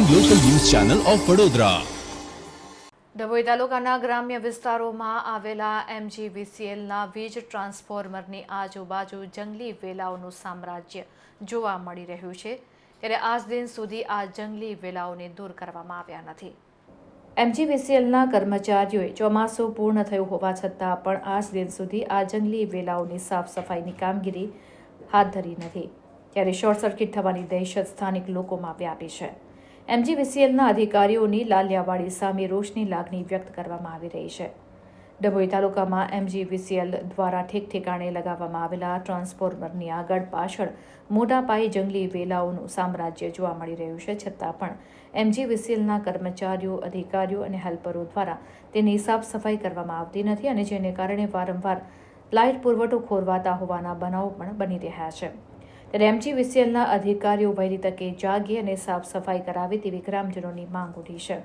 Channel of Vadodara Dabhoi તાલુકાના ગ્રામ્ય વિસ્તારોમાં આવેલા એમજીવીસીએલના વીજ ટ્રાન્સફોર્મરની આજુબાજુ જંગલી વેલાઓનું સામ્રાજ્ય જોવા મળી રહ્યું છે. ત્યારે આજ દિન સુધી આ જંગલી વેલાઓને દૂર કરવામાં આવ્યા નથી. એમજીવીસીએલના કર્મચારીઓએ ચોમાસું પૂર્ણ થયું હોવા છતાં પણ આજ દિન સુધી આ જંગલી વેલાઓની સાફ સફાઈની કામગીરી હાથ ધરી નથી. ત્યારે શોર્ટ સર્કિટ થવાની દહેશત સ્થાનિક લોકોમાં વ્યાપી છે. એમજીવીસીએલના અધિકારીઓની લાલિયાવાડી સામે રોષની લાગણી વ્યક્ત કરવામાં આવી રહી છે. ડભોઈ તાલુકામાં એમજીવીસીએલ દ્વારા ઠેક ઠેકાણે લગાવવામાં આવેલા ટ્રાન્સફોર્મરની આગળ પાછળ મોટા પાયે જંગલી વેલાઓનું સામ્રાજ્ય જોવા મળી રહ્યું છે, છતાં પણ એમજીવીસીએલના કર્મચારીઓ, અધિકારીઓ અને હેલ્પરો દ્વારા તેની સાફ સફાઈ કરવામાં આવતી નથી અને જેને કારણે વારંવાર લાઇટ પુરવઠો ખોરવાતા હોવાના બનાવો પણ બની રહ્યા છે. ત્યારે એમજીવીસીએલના અધિકારીઓ વહેલી તકે જાગી અને સાફ સફાઈ કરાવે તેવી ગ્રામજનોની માંગ ઉઠી છે.